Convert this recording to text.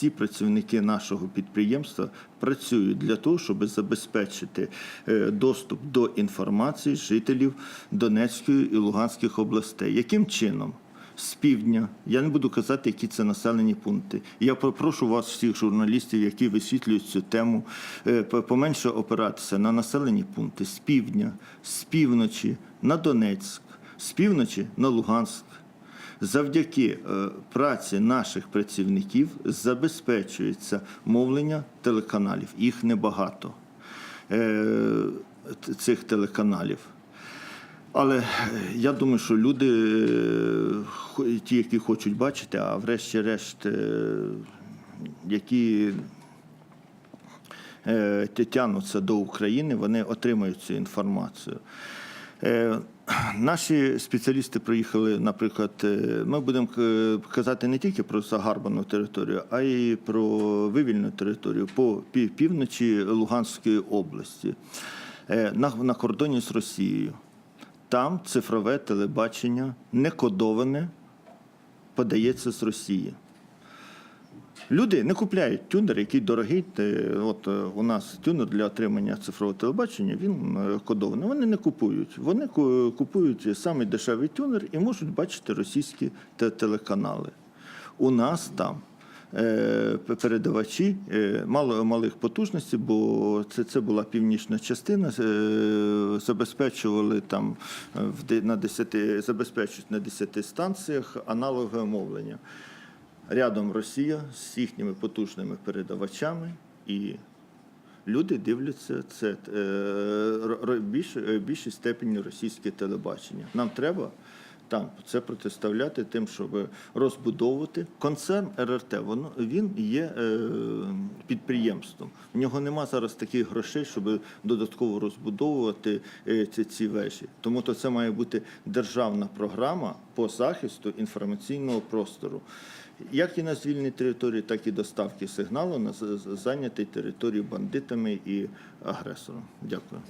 всі працівники нашого підприємства працюють для того, щоб забезпечити е, доступ до інформації жителів Донецької і Луганських областей. Яким чином? З півдня, я не буду казати, які це населені пункти. Я попрошу вас, всіх журналістів, які висвітлюють цю тему, е, поменше опиратися на населені пункти з півдня, з півночі на Донецьк, з півночі на Луганськ. Завдяки е, праці наших працівників забезпечується мовлення телеканалів. Їх небагато е, цих телеканалів. Але е, я думаю, що люди, ті, які хочуть бачити, а врешті-решт, які тягнуться до України, вони отримають цю інформацію. Наші спеціалісти приїхали, наприклад, е, ми будемо е, казати не тільки про загарбану територію, а й про вивільну територію по пів- півночі Луганської області е, на кордоні з Росією. Там цифрове телебачення не кодоване подається з Росії. Люди не купляють тюнер, який дорогий. От е, у нас тюнер для отримання цифрового телебачення, він е, кодований. Вони не купують. Вони купують самий дешевий тюнер і можуть бачити російські телеканали. У нас там е, передавачі мало малих потужностей, бо це, це була північна частина. Забезпечували там на 10, забезпечують на 10 станціях аналогове мовлення. Рядом Росія з їхніми потужними передавачами, і люди дивляться це е, більш, е, більшій степені російське телебачення. Нам треба там це протиставляти тим, щоб розбудовувати концерн РРТ. Воно він є е, підприємством. В нього нема зараз таких грошей, щоб додатково розбудовувати е, ці, ці вежі. Тому то це має бути державна програма по захисту інформаційного простору. Як і на звільній території, так і доставки сигналу на зайнятій території бандитами і агресором. Дякую.